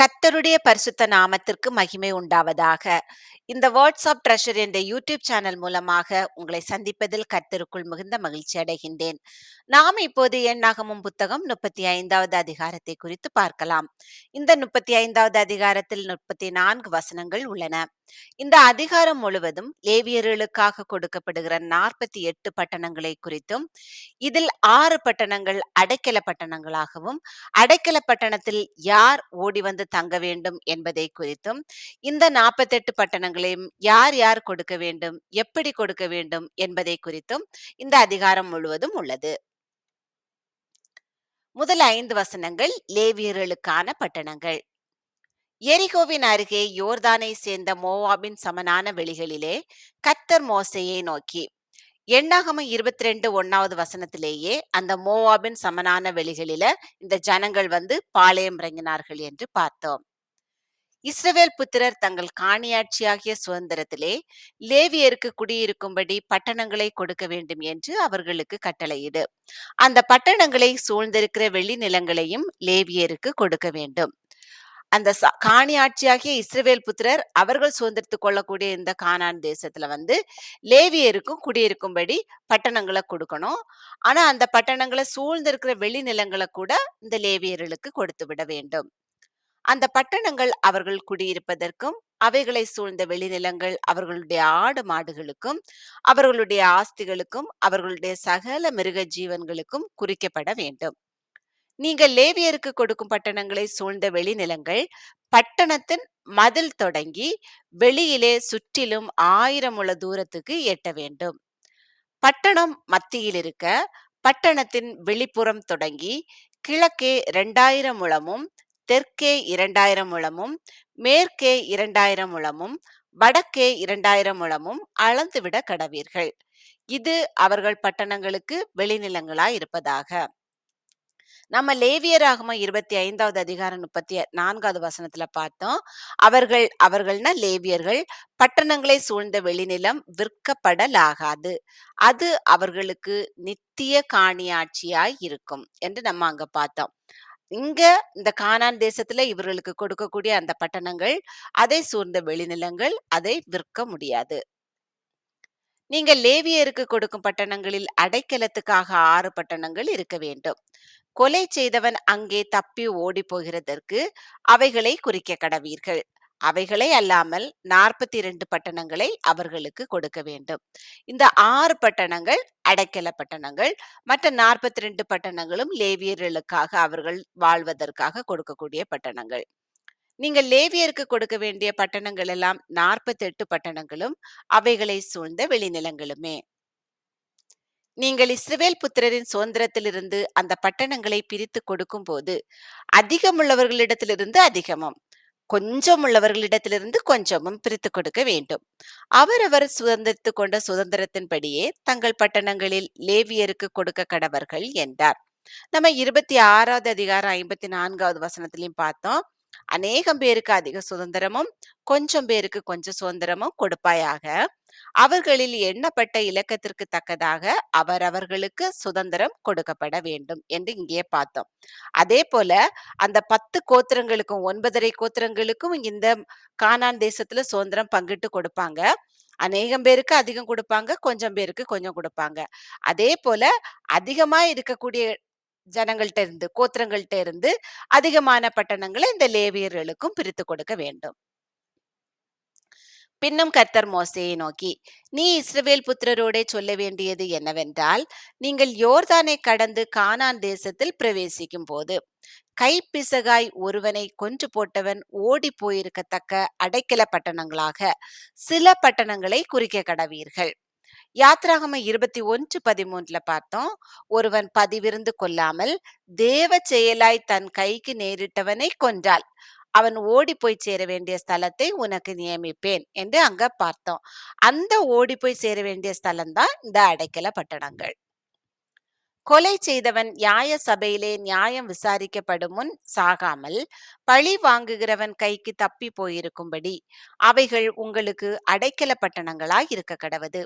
cut கர்த்தருடைய பரிசுத்த நாமத்திற்கு மகிமை உண்டாவதாக. இந்த வேர்ட்ஸ் ஆஃப் ட்ரெஷர் என்ற யூடியூப் சேனல் மூலமாக உங்களை சந்திப்பதில் கர்த்தருக்குள் மிகுந்த மகிழ்ச்சி அடைகின்றேன். நாம் இப்போது எண்ணாகமும் புத்தகம் 35வது அதிகாரத்தை குறித்து பார்க்கலாம். இந்த 35வது அதிகாரத்தில் 34 வசனங்கள் உள்ளன. இந்த அதிகாரம் முழுவதும் லேவியர்களுக்காக கொடுக்கப்படுகிற 48 பட்டணங்களை குறித்தும், இதில் ஆறு பட்டணங்கள் அடைக்கல பட்டணங்களாகவும், அடைக்கல பட்டணத்தில் யார் ஓடி வந்து தங்க வேண்டும் என்பதை குறித்தும், இந்த 48 பட்டணங்களையும் யார் யார் கொடுக்க வேண்டும், எப்படி கொடுக்க வேண்டும் என்பதை குறித்தும் இந்த அதிகாரம் முழுவதும் உள்ளது. முதல் ஐந்து வசனங்கள் லேவியர்களுக்கான பட்டணங்கள். எரிகோவின் அருகே யோர்தானை சேர்ந்த மோவாபின் சமனான வெளிகளிலே கத்தர் மோசையை நோக்கி எண்ணாகம இருபத்தி ரெண்டு ஒன்னாவது வசனத்திலேயே அந்த மோவாபின் சமனான வெளிகளில இந்த ஜனங்கள் வந்து பாளையம் இறங்கினார்கள் என்று பார்த்தோம் இஸ்ரவேல் புத்திரர் தங்கள் காணியாட்சியாகிய சுதந்திரத்திலே லேவியருக்கு குடியிருக்கும்படி பட்டணங்களை கொடுக்க வேண்டும் என்று அவர்களுக்கு கட்டளையிடு. அந்த பட்டணங்களை சூழ்ந்திருக்கிற வெளி நிலங்களையும் லேவியருக்கு கொடுக்க வேண்டும். அந்த காணி காணியாட்சியாகிய இஸ்ரவேல் புத்திரர் அவர்கள் சுதந்திரத்துக் கொள்ளக்கூடிய இந்த கானான் தேசத்துல வந்து லேவியருக்கும் குடியிருக்கும்படி பட்டணங்களை கொடுக்கணும். ஆனா அந்த பட்டணங்களை சூழ்ந்திருக்கிற வெளிநிலங்களை கூட இந்த லேவியர்களுக்கு கொடுத்து விட வேண்டும். அந்த பட்டணங்கள் அவர்கள் குடியிருப்பதற்கும் அவைகளை சூழ்ந்த வெளிநிலங்கள் அவர்களுடைய ஆடு மாடுகளுக்கும் அவர்களுடைய ஆஸ்திகளுக்கும் அவர்களுடைய சகல மிருக ஜீவன்களுக்கும் குறிக்கப்பட வேண்டும். நீங்கள் லேவியருக்கு கொடுக்கும் பட்டணங்களை சூழ்ந்த வெளிநிலங்கள் பட்டணத்தின் மதில் தொடங்கி வெளியிலே சுற்றிலும் ஆயிரம் உள்ள தூரத்துக்கு எட்ட வேண்டும். பட்டணம் மத்தியில் இருக்க பட்டணத்தின் வெளிப்புறம் தொடங்கி கிழக்கே இரண்டாயிரம் முழமும் தெற்கே இரண்டாயிரம் முழமும் மேற்கே இரண்டாயிரம் முழமும் வடக்கே இரண்டாயிரம் முழமும் அளந்துவிட கடவீர்கள். இது அவர்கள் பட்டணங்களுக்கு வெளிநிலங்களாய் இருப்பதாக. நம்ம லேவியராகம இருபத்தி ஐந்தாவது அதிகாரம் முப்பத்தி நான்காவது வசனத்துல பார்த்தோம். அவர்கள் அவர்கள்னா லேவியர்கள் பட்டணங்களை சூழ்ந்த வெளிநிலம் விற்கப்படலாகாது. அது அவர்களுக்கு நித்திய காணியாட்சியாய் இருக்கும் என்று நம்ம அங்க பார்த்தோம். இங்க இந்த கானான் தேசத்துல இவர்களுக்கு கொடுக்கக்கூடிய அந்த பட்டணங்கள் அதை சூழ்ந்த வெளிநிலங்கள் அதை விற்க முடியாது. நீங்கள் லேவியருக்கு கொடுக்கும் பட்டணங்களில் அடைக்கலத்துக்காக ஆறு பட்டணங்கள் இருக்க வேண்டும். கொலை செய்தவன் அங்கே தப்பி ஓடி போகிறதற்கு அவைகளை குறிக்க கடவீர்கள். அவைகளை அல்லாமல் நாற்பத்தி இரண்டு பட்டணங்களை அவர்களுக்கு கொடுக்க வேண்டும். இந்த ஆறு பட்டணங்கள் அடைக்கல பட்டணங்கள் மற்ற நாற்பத்தி ரெண்டு பட்டணங்களும் லேவியர்களுக்காக அவர்கள் வாழ்வதற்காக கொடுக்கக்கூடிய பட்டணங்கள். நீங்கள் லேவியருக்கு கொடுக்க வேண்டிய பட்டணங்கள் எல்லாம் நாற்பத்தி எட்டு பட்டணங்களும் அவைகளை சூழ்ந்த வெளிநிலங்களுமே. நீங்கள் இஸ்ரவேல் புத்திரரின் சுதந்திரத்திலிருந்து அந்த பட்டணங்களை பிரித்து கொடுக்கும் போது அதிகமுள்ளவர்களிடத்திலிருந்து அதிகமும். கொஞ்சம் உள்ளவர்களிடத்திலிருந்து கொஞ்சமும் பிரித்து கொடுக்க வேண்டும். அவரவர் சுதந்திரித்து கொண்ட சுதந்திரத்தின்படியே தங்கள் பட்டணங்களில் லேவியருக்கு கொடுக்க கடவர்கள் என்றார். நம்ம இருபத்தி ஆறாவது அதிகாரம் ஐம்பத்தி நான்காவது வசனத்திலையும் பார்த்தோம். அநேகம் பேருக்கு அதிக சுதந்திரமும் கொஞ்சம் பேருக்கு கொஞ்சம் சுதந்திரமும் கொடுப்பாயாக. அவர்களில் எண்ணப்பட்ட இலக்கத்திற்கு தக்கதாக அவரவர்களுக்கு சுதந்திரம் கொடுக்கப்பட வேண்டும் என்று இங்கே பார்த்தோம். அதே போல அந்த பத்து கோத்திரங்களுக்கும் ஒன்பதரை கோத்திரங்களுக்கும் இந்த கானான் தேசத்துல சுதந்திரம் பங்கிட்டு கொடுப்பாங்க. அநேகம் பேருக்கு அதிகம் கொடுப்பாங்க கொஞ்சம் பேருக்கு கொஞ்சம் கொடுப்பாங்க. அதே போல அதிகமா இருக்கக்கூடிய ஜனங்கள்ட்ட இருந்து கோத்திரங்கள்ட்ட இருந்து அதிகமான பட்டணங்களை இந்த லேவியர்களுக்கும் பிரித்து கொடுக்க வேண்டும். பின்னும் கர்த்தர் மோசையை நோக்கி நீ இஸ்ரவேல் புத்திரரோடே சொல்ல வேண்டியது என்னவென்றால் நீங்கள் யோர்தானை கடந்து கானான் தேசத்தில் பிரவேசிக்கும் போது கைப்பிசகாய் ஒருவனை கொன்று போட்டவன் ஓடி போயிருக்கத்தக்க அடைக்கல பட்டணங்களாக சில பட்டணங்களை குறிக்க கடவீர்கள். யாத்ராகம இருபத்தி ஒன்று பதிமூன்றுல பார்த்தோம் ஒருவன் பதிவிருந்து கொள்ளாமல் தேவ செயலாய் தன் கைக்கு நேரிட்டவனை கொன்றாள் அவன் ஓடி போய் சேர வேண்டிய ஸ்தலத்தை உனக்கு நியமிப்பேன் என்று அங்க பார்த்தோம். அந்த ஓடி போய் சேர வேண்டிய ஸ்தலம் தான் இந்த அடைக்கல பட்டணங்கள். கொலை செய்தவன் நியாய சபையிலே நியாயம் விசாரிக்கப்படும் முன் சாகாமல் பழி வாங்குகிறவன் கைக்கு தப்பி போயிருக்கும்படி அவைகள் உங்களுக்கு அடைக்கல பட்டணங்களாய் இருக்க கடவது.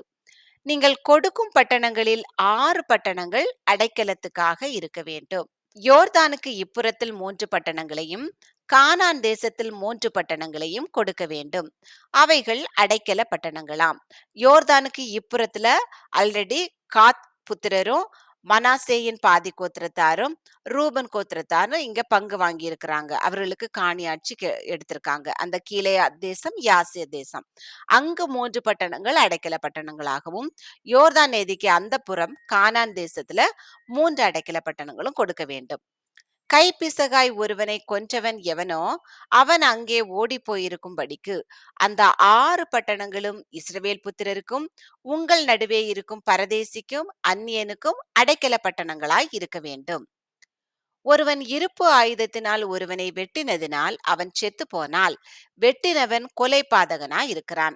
நீங்கள் கொடுக்கும் பட்டணங்களில் ஆறு பட்டணங்கள் அடைக்கலத்துக்காக இருக்க வேண்டும். யோர்தானுக்கு இப்புறத்தில் மூன்று பட்டணங்களையும் கானான் தேசத்தில் மூன்று பட்டணங்களையும் கொடுக்க வேண்டும். அவைகள் அடைக்கல பட்டணங்களாம். யோர்தானுக்கு இப்புறத்துல ஆல்ரெடி காத் புத்திரரும் மனாசேயின் பாதி கோத்திரத்தாரும் ரூபன் கோத்திரத்தாரும் இங்க பங்கு வாங்கி இருக்கிறாங்க அவர்களுக்கு காணியாட்சி கெ- எடுத்திருக்காங்க. அந்த கீழே தேசம் யாசிய தேசம். அங்கு மூன்று பட்டணங்கள் அடைக்கல பட்டணங்களாகவும் யோர்தான் நேதிக்கு அந்த புறம் கானான் தேசத்துல மூன்று அடைக்கல பட்டணங்களும் கொடுக்க வேண்டும். கைப்பிசகாய் ஒருவனை கொன்றவன் எவனோ அவன் அங்கே ஓடி போயிருக்கும்படிக்கு அந்த ஆறு பட்டணங்களும் இஸ்ரவேல் புத்திரருக்கும் உங்கள் நடுவே இருக்கும் பரதேசிக்கும் அந்நியனுக்கும் அடைக்கல பட்டணங்களாய் இருக்க வேண்டும். ஒருவன் இருப்பு ஆயுதத்தினால் ஒருவனை வெட்டினதினால் அவன் செத்து போனால் வெட்டினவன் கொலை பாதகனாய் இருக்கிறான்.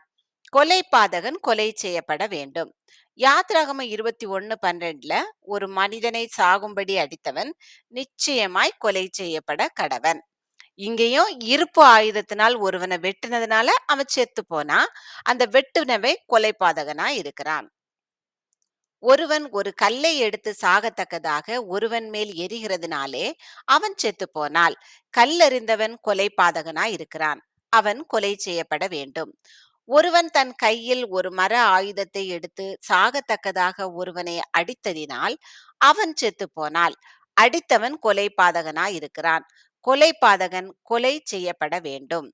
கொலை பாதகன் கொலை செய்யப்பட வேண்டும். யாத்ராகம இருபத்தி ஒன்னு பன்னிரெண்டுல ஒரு மனிதனை சாகும்படி அடித்தவன் நிச்சயமாய் கொலை செய்யப்பட கடவன். இங்கேயும் இருப்பு ஆயுதத்தினால் ஒருவனை வெட்டினதுனால அவன் செத்து போனா அந்த வெட்டுனவை கொலை பாதகனா இருக்கிறான். ஒருவன் ஒரு கல்லை எடுத்து சாகத்தக்கதாக ஒருவன் மேல் எரிகிறதுனாலே அவன் செத்து போனால் கல்லறிந்தவன் கொலை பாதகனா இருக்கிறான். அவன் கொலை செய்யப்பட வேண்டும். ஒருவன் தன் கையில் ஒரு மர ஆயுதத்தை எடுத்து சாகத்தக்கதாக ஒருவனை அடித்ததினால் அவன் செத்து போனால் அடித்தவன் கொலை பாதகனா இருக்கிறான். கொலை பாதகன் கொலை செய்யப்பட வேண்டும்.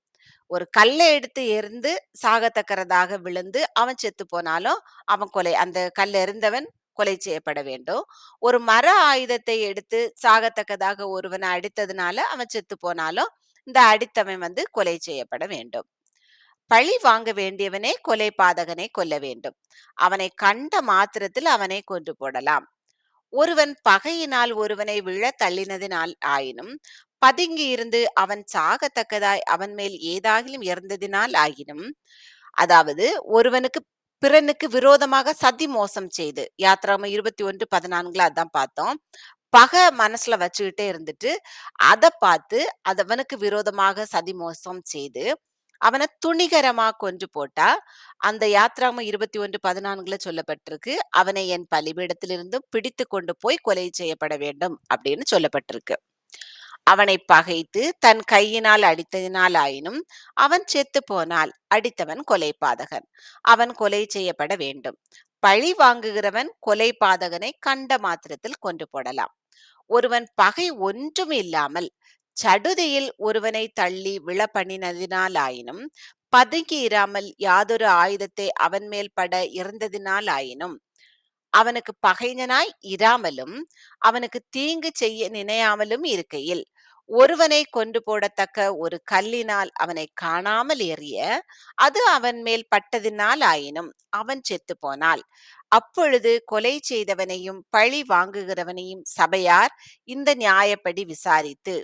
ஒரு கல்லை எடுத்து எறிந்து சாகத்தக்கிறதாக விழுந்து அவன் செத்து போனாலும் அவன் கொலை அந்த கல் எறிந்தவன் கொலை செய்யப்பட வேண்டும். ஒரு மர ஆயுதத்தை எடுத்து சாகத்தக்கதாக ஒருவனை அடித்ததுனால அவன் செத்து போனாலும் இந்த அடித்தவன் வந்து கொலை செய்யப்பட வேண்டும். பழி வாங்க வேண்டியவனே கொலை பாதகனை கொல்ல வேண்டும். அவனை கண்ட மாத்திரத்தில் அவனை கொன்று போடலாம். ஒருவன் பகையினால் ஒருவனை விழ தள்ளினதினால் ஆயினும் பதுங்கி இருந்து அவன் சாகத்தக்கதாய் அவன் மேல் ஏதாகிலும் இறந்ததினால் ஆயினும் அதாவது ஒருவனுக்கு பிறனுக்கு விரோதமாக சதி மோசம் செய்து யாத்திராம இருபத்தி ஒன்று பதினான்குல அதான் பார்த்தோம். பகை மனசுல வச்சுக்கிட்டே இருந்துட்டு அதை பார்த்து அதவனுக்கு விரோதமாக சதி மோசம் செய்து அவனை துணிகரமா கொன்று போட்டா அந்த யாத்ராம இருபத்தி ஒன்று பதினான்குல சொல்லப்பட்டிருக்கு. அவனை என் பலிபீடத்திலிருந்து பிடித்து கொண்டு போய் கொலை செய்யப்பட வேண்டும் அப்படின்னு சொல்லப்பட்டிருக்கு. அவனை பகைத்து தன் கையினால் அடித்ததினால் ஆயினும் அவன் செத்து போனால் அடித்தவன் கொலை பாதகன் அவன் கொலை செய்யப்பட வேண்டும். பழி வாங்குகிறவன் கொலை பாதகனை கண்ட மாத்திரத்தில் கொண்டு போடலாம். ஒருவன் பகை ஒன்றும் இல்லாமல் சடுதியில் ஒருவனை தள்ளி விழ பண்ணினதினாலாயினும் பதுங்கி இராமல் யாதொரு ஆயுதத்தை அவன் மேல் பட இருந்ததினாலாயினும் அவனுக்கு பகைஞனாய் இராமலும் அவனுக்கு தீங்கு செய்ய நினையாமலும் இருக்கையில் ஒருவனை கொண்டு போடத்தக்க ஒரு கல்லினால் அவனை காணாமல் எறிய அது அவன் மேல் பட்டதினால் ஆயினும் அவன் செத்து போனால் அப்பொழுது கொலை செய்தவனையும் பழி வாங்குகிறவனையும் சபையார் இந்த நியாயப்படி விசாரித்து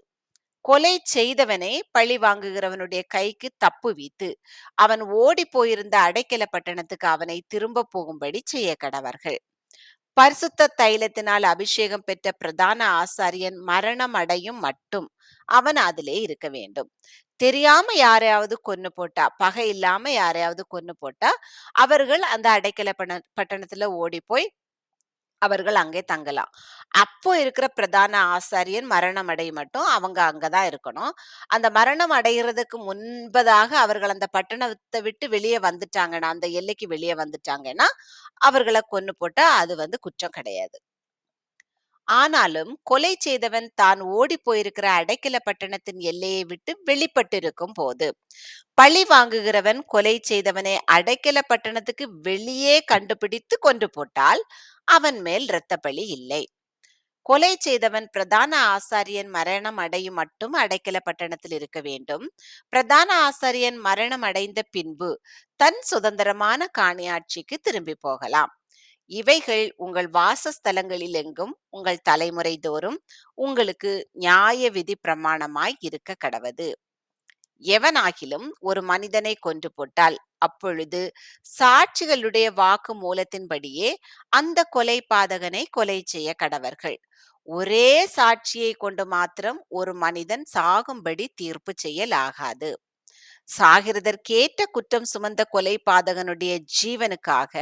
கொலை செய்தவனை பழி வாங்குகிறவனுடைய கைக்கு தப்பு வீத்து அவன் ஓடி போயிருந்த அடைக்கல பட்டணத்துக்கு அவனை திரும்ப போகும்படி செய்ய கடவர்கள். பரிசுத்த தைலத்தினால் அபிஷேகம் பெற்ற பிரதான ஆசாரியன் மரணம் அடையும் மட்டும் அவன் அதிலே இருக்க வேண்டும். தெரியாம யாரையாவது கொன்னு போட்டா பகை இல்லாம யாரையாவது கொன்னு போட்டா அவர்கள் அந்த அடைக்கல பண- பட்டணத்துல ஓடி போய் அவர்கள் அங்கே தங்கலாம். அப்போ இருக்கிற பிரதான ஆசாரியன் மரணம் அடை மட்டும் அவங்க அங்கதான் இருக்கணும். அந்த மரணம் அடைகிறதுக்கு முன்பதாக அவர்கள் அந்த பட்டணத்தை விட்டு வெளியே வந்துட்டாங்கன்னா அந்த எல்லைக்கு வெளியே வந்துட்டாங்கன்னா அவர்களை கொன்று போட்டா அது வந்து குற்றம் கிடையாது. ஆனாலும் கொலை செய்தவன் தான் ஓடி போயிருக்கிற அடைக்கல பட்டணத்தின் எல்லையை விட்டு வெளிப்பட்டிருக்கும் போது பழி வாங்குகிறவன் கொலை செய்தவனை அடைக்கல பட்டணத்துக்கு வெளியே கண்டுபிடித்து கொண்டு போட்டால் அவன் மேல் இரத்த பழி இல்லை. கொலை செய்தவன் பிரதான ஆசாரியன் மரணம் அடையும் மட்டும் அடைக்கல பட்டணத்தில் இருக்க வேண்டும். பிரதான ஆசாரியன் மரணம் அடைந்த பின்பு தன் சுதந்திரமான காணியாட்சிக்கு திரும்பி போகலாம். இவைகள் உங்கள் வாசஸ்தலங்களில் எங்கும் உங்கள் தலைமுறை தோறும் உங்களுக்கு நியாய விதி பிரமாணமாய் இருக்க கடவது. எவனாகிலும் ஒரு மனிதனை கொன்று போட்டால் அப்பொழுது சாட்சிகளுடைய வாக்கு மூலத்தின்படியே அந்த கொலை பாதகனை கொலை செய்ய கடவர்கள். ஒரே சாட்சியை கொண்டு மாத்திரம் ஒரு மனிதன் சாகும்படி தீர்ப்பு செய்யலாகாது. சாகிறதற்கேற்ற குற்றம் சுமந்த கொலை பாதகனுடைய ஜீவனுக்காக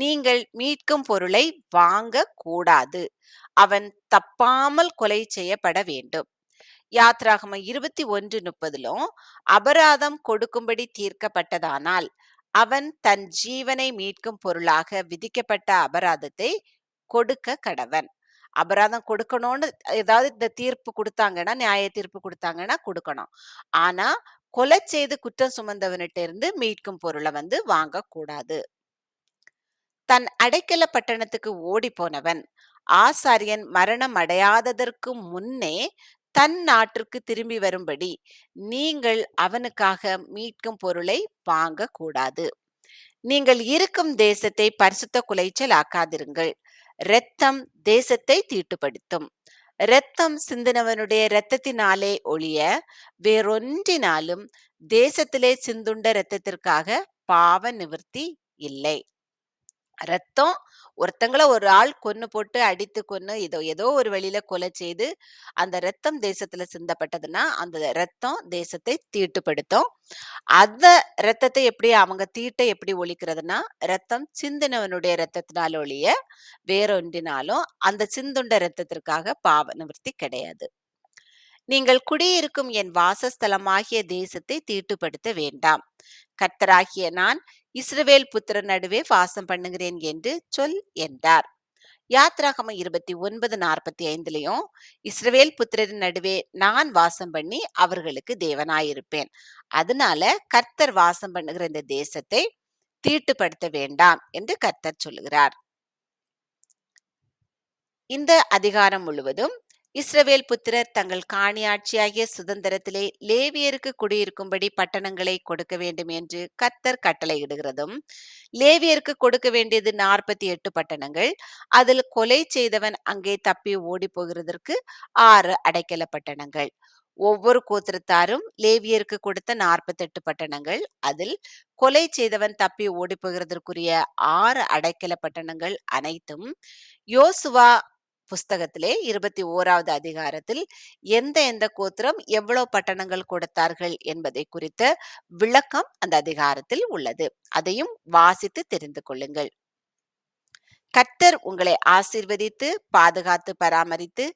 நீங்கள் மீட்கும் பொருளை வாங்க கூடாது. அவன் தப்பாமல் கொலை செய்யப்பட வேண்டும். யாத்ராகம இருபத்தி ஒன்று முப்பதிலும் அபராதம் கொடுக்கும்படி தீர்க்கப்பட்டதானால் அவன் தன் ஜீவனை மீட்கும் பொருளாக விதிக்கப்பட்ட அபராதத்தை கொடுக்க கடவன். அபராதம் கொடுக்கணும்னு ஏதாவது இந்த தீர்ப்பு கொடுத்தாங்கன்னா நியாய தீர்ப்பு கொடுத்தாங்கன்னா கொடுக்கணும். ஆனா கொலை செய்து குற்றம் சுமந்தவனிட்ட இருந்து மீட்கும் பொருளை வந்து வாங்கக்கூடாது. தன் அடைக்கல பட்டணத்துக்கு ஓடி போனவன் ஆசாரியன் மரணம் அடையாததற்கு முன்னே தன் நாட்டிற்கு திரும்பி வரும்படி நீங்கள் அவனுக்காக மீட்கும் பொருளை வாங்கக்கூடாது. நீங்கள் இருக்கும் தேசத்தை பரிசுத்த குலைச்சல் ஆக்காதிருங்கள். இரத்தம் தேசத்தை தீட்டுப்படுத்தும். இரத்தம் சிந்தினவனுடைய இரத்தத்தினாலே ஒழிய வேறொன்றினாலும் தேசத்திலே சிந்துண்ட இரத்தத்திற்காக பாவ நிவர்த்தி இல்லை. ரத்தம் ஒருத்தங்கள ஒரு ஆள் கொன்னு போட்டு அடித்து கொன்னு ஏதோ ஏதோ ஒரு வழியில கொலை செய்து அந்த ரத்தம் தேசத்துல சிந்தப்பட்டதுன்னா அந்த ரத்தம் தேசத்தை தீட்டுப்படுத்தும். அந்த ரத்தத்தை எப்படி அவங்க தீட்டை எப்படி ஒழிக்கிறதுனா ரத்தம் சிந்தினவனுடைய ரத்தத்தினால ஒழிய வேறொன்றினாலும் அந்த சிந்துண்ட ரத்தத்திற்காக பாவ நிவர்த்தி கிடையாது. நீங்கள் குடியிருக்கும் என் வாசஸ்தலமாகிய தேசத்தை தீட்டுப்படுத்த வேண்டாம். கர்த்தராகிய நான் இஸ்ரவேல் புத்திரர் நடுவே வாசம் பண்ணுகிறேன் என்று சொல் என்றார். யாத்ராகம இருபத்தி ஒன்பது நாற்பத்தி ஐந்துலயும் இஸ்ரவேல் புத்திரரின் நடுவே நான் வாசம் பண்ணி அவர்களுக்கு தேவனாயிருப்பேன். அதனால கர்த்தர் வாசம் பண்ணுகிற இந்த தேசத்தை தீட்டுப்படுத்த வேண்டாம் என்று கர்த்தர் சொல்லுகிறார். இந்த அதிகாரம் முழுவதும் இஸ்ரவேல் புத்திரர் தங்கள் காணியாட்சியாகிய சுதந்திரத்திலே லேவியருக்கு குடியிருக்கும்படி பட்டணங்களை கொடுக்க வேண்டும் என்று கத்தர் கட்டளையிடுகிறதும் லேவியருக்கு கொடுக்க வேண்டியது நாற்பத்தி எட்டு பட்டணங்கள் அதில் கொலை செய்தவன் அங்கே தப்பி ஓடி போகிறதற்கு ஆறு அடைக்கல பட்டணங்கள் ஒவ்வொரு கோத்திரத்தாரும் லேவியருக்கு கொடுத்த நாற்பத்தெட்டு பட்டணங்கள் அதில் கொலை செய்தவன் தப்பி ஓடி போகிறதற்குரிய ஆறு அடைக்கல பட்டணங்கள் அனைத்தும் யோசுவா புஸ்தகத்திலே இருபத்தி ஓராவது அதிகாரத்தில் எந்த எந்த கோத்திரம் எவ்வளவு பட்டணங்கள் கொடுத்தார்கள் என்பதை குறித்த விளக்கம் அந்த அதிகாரத்தில் உள்ளது. அதையும் வாசித்து தெரிந்து கொள்ளுங்கள். கர்த்தர் உங்களை ஆசிர்வதித்து பாதுகாத்து பராமரித்து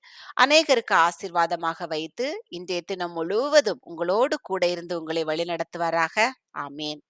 அநேகருக்கு ஆசிர்வாதமாக வைத்து இன்றைய தினம் முழுவதும் உங்களோடு கூட இருந்து உங்களை வழிநடத்துவாராக. ஆமேன்.